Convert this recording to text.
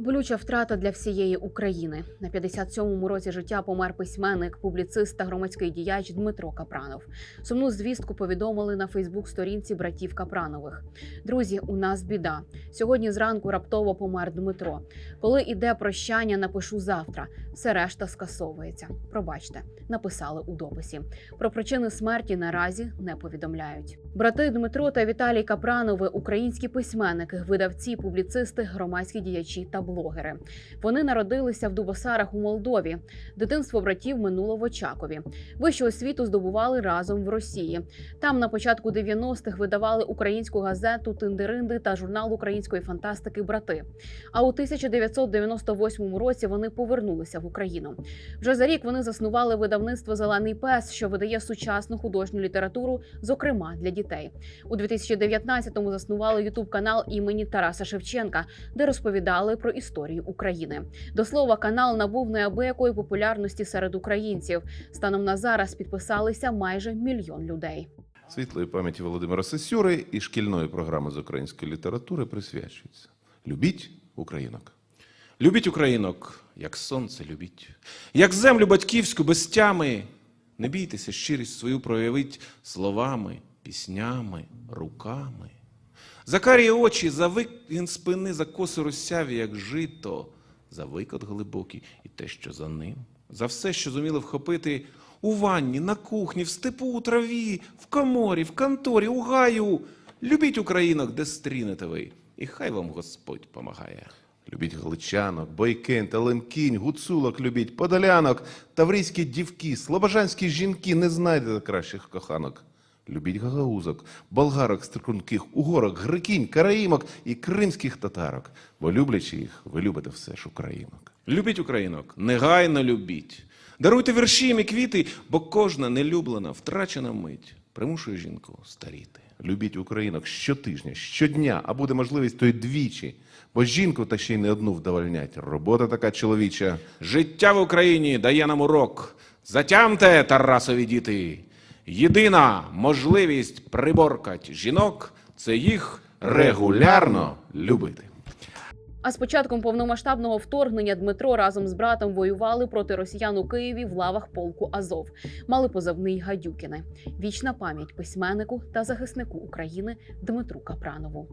Болюча втрата для всієї України. На 57-му році життя помер письменник, публіцист та громадський діяч Дмитро Капранов. Сумну звістку повідомили на Фейсбук-сторінці братів Капранових. Друзі, у нас біда. Сьогодні зранку раптово помер Дмитро. Коли іде прощання, напишу завтра. Все решта скасовується. Пробачте, написали у дописі. Про причини смерті наразі не повідомляють. Брати Дмитро та Віталій Капранови українські письменники, видавці, публіцисти, громадські діячі та блогери. Вони народилися в Дубосарах у Молдові. Дитинство братів минуло в Очакові. Вищу освіту здобували разом в Росії. Там на початку 90-х видавали українську газету Тиндеринди та журнал української фантастики Брати. А у 1998 році вони повернулися в Україну. Вже за рік вони заснували видавництво Зелений пес, що видає сучасну художню літературу, зокрема для дітей. У 2019-му заснували ютуб канал імені Тараса Шевченка, де розповідали про історію України. До слова, канал набув неабиякої популярності серед українців. Станом на зараз підписалися майже мільйон людей. Світлої пам'яті Володимира Сесюри і шкільної програми з української літератури присвячується. Любіть українок. Любіть українок, як сонце любіть, як землю батьківську без тями. Не бійтеся, щирість свою проявить словами, піснями, руками. За карі очі, за викін спини, за коси розсяві, як жито, за викот глибокий і те, що за ним, за все, що зуміли вхопити у ванні, на кухні, в степу, у траві, в коморі, в конторі, у гаю. Любіть українок, де стрінете ви, і хай вам Господь помагає. Любіть галичанок, бойкин, теленкінь, гуцулок любіть, подолянок, таврійські дівки, слобожанські жінки, не знайдете кращих коханок. Любіть гагаузок, болгарок струнких, угорок, грекінь, караїмок і кримських татарок. Бо люблячи їх, ви любите все ж українок. Любіть українок, негайно любіть. Даруйте вірші і квіти, бо кожна нелюблена, втрачена мить примушує жінку старіти. Любіть українок щотижня, щодня, а буде можливість то й двічі. Бо жінку та ще й не одну вдовольнять. Робота така чоловіча. Життя в Україні дає нам урок. Затямте, Тарасові діти. Єдина можливість приборкать жінок це їх регулярно любити. А з початком повномасштабного вторгнення Дмитро разом з братом воювали проти росіян у Києві в лавах полку Азов. Мали позивний Гадюкіни. Вічна пам'ять письменнику та захиснику України Дмитру Капранову.